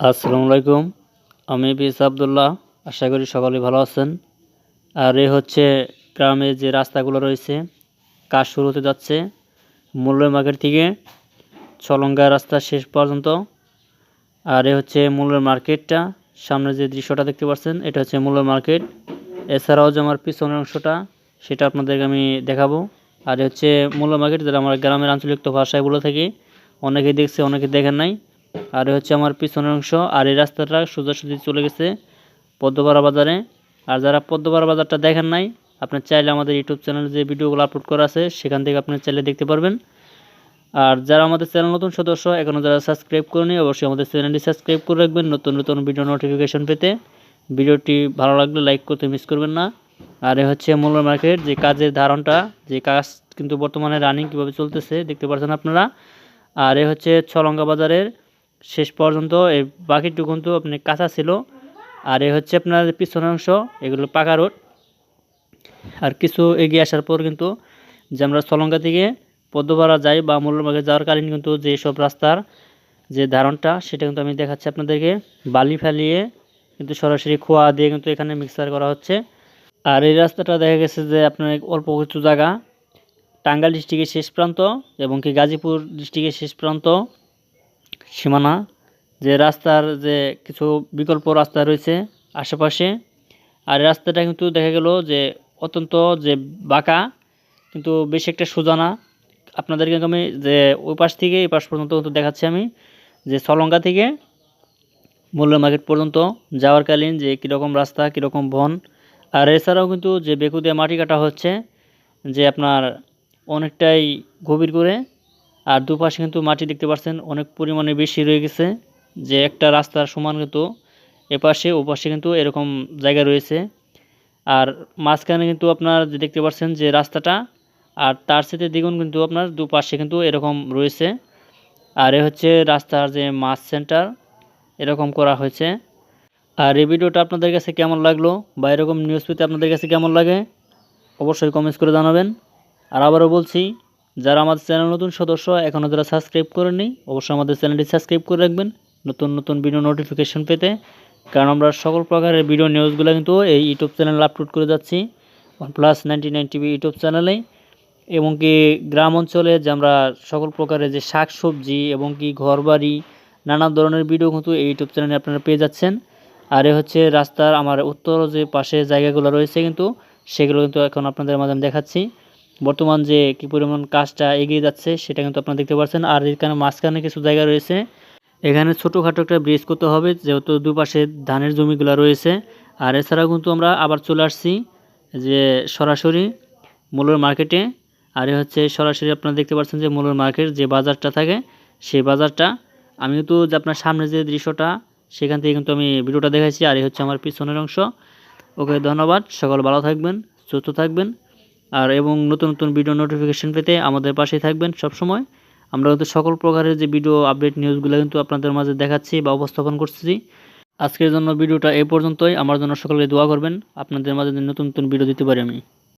আসসালামু আলাইকুম। আমি বিস আবদুল্লাহ। আশা করি সকলে ভালো আছেন। আর এ হচ্ছে গ্রামে যে রাস্তাগুলো রয়েছে, কাজ শুরু হতে যাচ্ছে মূল্য মার্কেট থেকে ছলঙ্গা রাস্তা শেষ পর্যন্ত। আর এ হচ্ছে মূল্যের মার্কেটটা। সামনে যে দৃশ্যটা দেখতে পাচ্ছেন, এটা হচ্ছে মূল্যের মার্কেট। এছাড়াও যে আমার পিছনের অংশটা, সেটা আপনাদেরকে আমি দেখাবো। আর হচ্ছে মূল্য মার্কেট, যেটা আমার গ্রামের আঞ্চলিক ভাষায় বলে থাকি। অনেকে দেখছে, অনেকে দেখেন নাই। আর হচ্ছে আমার পিছনের অংশ। আর এই রাস্তাটা সোজাসুজি চলে গেছে পদ্মপাড়া বাজারে। আর যারা পদ্মপাড়া বাজারটা দেখেন নাই আপনি চাইলে আমাদের ইউটিউব চ্যানেলে যে ভিডিওগুলো আপলোড করা আছে, সেখান থেকে আপনি চাইলে দেখতে পারবেন। আর যারা আমাদের চ্যানেল নতুন সদস্য এখনও যারা সাবস্ক্রাইব করেনি, অবশ্যই আমাদের চ্যানেলটি সাবস্ক্রাইব করে রাখবেন নতুন নতুন ভিডিও নোটিফিকেশন পেতে। ভিডিওটি ভালো লাগলে লাইক করতে মিস করবেন না। আর হচ্ছে মূল্য মার্কেট, যে কাজের ধারণটা, যে কাজ কিন্তু বর্তমানে রানিং কীভাবে চলতেছে, দেখতে পাচ্ছেন আপনারা। আর এ হচ্ছে ছলঙ্গা বাজারের শেষ পর্যন্ত এই বাকিটুকু কিন্তু আপনি কাঁচা ছিল। আর এ হচ্ছে আপনার পিছনের অংশ, এগুলো পাকা রোড। আর কিছু এগিয়ে আসার পর কিন্তু যে আমরা সলঙ্গা থেকে পদ্মপাড়া যাই বা মূল্যবাগে যাওয়ার কালীন কিন্তু যে সব রাস্তার যে ধারণটা, সেটা কিন্তু আমি দেখাচ্ছি আপনাদেরকে। বালি ফেলিয়ে কিন্তু সরাসরি খোয়া দিয়ে কিন্তু এখানে মিক্সার করা হচ্ছে। আর এই রাস্তাটা দেখা গেছে যে আপনার অল্প কিছু জায়গা। টাঙ্গাইল ডিস্ট্রিক্টের শেষ প্রান্ত এবং কি গাজীপুর ডিস্ট্রিক্টের শেষ প্রান্ত। সীমানা, যে রাস্তার যে কিছু বিকল্প রাস্তা রয়েছে আশেপাশে, আর রাস্তাটা কিন্তু দেখা গেল যে অত্যন্ত যে বাঁকা, কিন্তু বেশি একটা সোজা না আপনাদেরকে আমি যে ওই পাশ থেকে, এই পাশ পর্যন্ত কিন্তু দেখাচ্ছি আমি, যে সলঙ্গা থেকে মূল্য মার্কেট পর্যন্ত যাওয়ারকালীন যে কীরকম রাস্তা, কীরকম বন। আর এছাড়াও কিন্তু যে বেকু দিয়ে মাটি কাটা হচ্ছে, যে আপনার অনেকটাই গভীর করে আর দুপাশে কিন্তু মাটি দেখতে পাচ্ছেন, অনেক পরিমাণে বেশি রয়ে গেছে, যে একটা রাস্তার সমান কিন্তু এপাশে, ওপাশে কিন্তু এরকম জায়গা রয়েছে। আর মাঝখানে কিন্তু আপনার যে দেখতে পাচ্ছেন যে রাস্তাটা, আর তার সাথে দ্বিগুণ কিন্তু আপনার দুপাশে কিন্তু এরকম রয়েছে। আর এ হচ্ছে রাস্তার যে মাছ সেন্টার, এরকম করা হয়েছে। আর এই ভিডিওটা আপনাদের কাছে কেমন লাগল বা এরকম নিউজ পেতে আপনাদের কাছে কেমন লাগে, অবশ্যই কমেন্টস করে জানাবেন। আর আবারও বলছি যারা আমাদের চ্যানেল নতুন সদস্য এখনও যারা সাবস্ক্রাইব করেননি, অবশ্যই আমাদের চ্যানেলটি সাবস্ক্রাইব করে রাখবেন। নতুন নতুন ভিডিও নোটিফিকেশন পেতে। কারণ আমরা সকল প্রকারের ভিডিও নিউজগুলো কিন্তু এই ইউটিউব চ্যানেলে আপলোড করে যাচ্ছি। One plus ninety nine TV YouTube চ্যানেলে এবং কি গ্রাম অঞ্চলে যে আমরা সকল প্রকারের যে শাক সবজি এবং কি ঘরবাড়ি, নানা ধরনের ভিডিও কিন্তু এই ইউটিউব চ্যানেলে আপনারা পেয়ে যাচ্ছেন। আর এ হচ্ছে রাস্তার আমার উত্তর যে পাশে জায়গাগুলো রয়েছে কিন্তু, সেগুলো কিন্তু এখন আপনাদের মাধ্যমে দেখাচ্ছি। বর্তমান যে কী পরিমাণ কাজটা এগিয়ে যাচ্ছে সেটা কিন্তু আপনারা দেখতে পাচ্ছেন আর এখানে মাঝখানে কিছু জায়গা রয়েছে। এখানে ছোটোখাটো একটা ব্রিজ করতে হবে, যেহেতু দুপাশে ধানের জমিগুলো রয়েছে। আর এছাড়াও কিন্তু আমরা আবার চলে আসছি যে সরাসরি মূলের মার্কেটে আর হচ্ছে সরাসরি আপনারা দেখতে পাচ্ছেন যে মূলের মার্কেট যে বাজারটা থাকে, সেই বাজারটা। আমি কিন্তু যে আপনার সামনে যে দৃশ্যটা, সেখান থেকে কিন্তু আমি ভিডিওটা দেখাইছি। আর এই হচ্ছে আমার পিছনের অংশ। ওকে, ধন্যবাদ। সকল ভালো থাকবেন, সুস্থ থাকবেন। আর এবং নতুন নতুন ভিডিও নোটিফিকেশান পেতে আমাদের পাশেই থাকবেন সবসময়। আমরা কিন্তু সকল প্রকারের যে ভিডিও আপডেট নিউজগুলো কিন্তু আপনাদের মাঝে দেখাচ্ছি বা উপস্থাপন করছি আজকের জন্য ভিডিওটা এ পর্যন্তই। আমার জন্য সকলে দোয়া করবেন। আপনাদের মাঝে নতুন নতুন ভিডিও দিতে পারি আমি।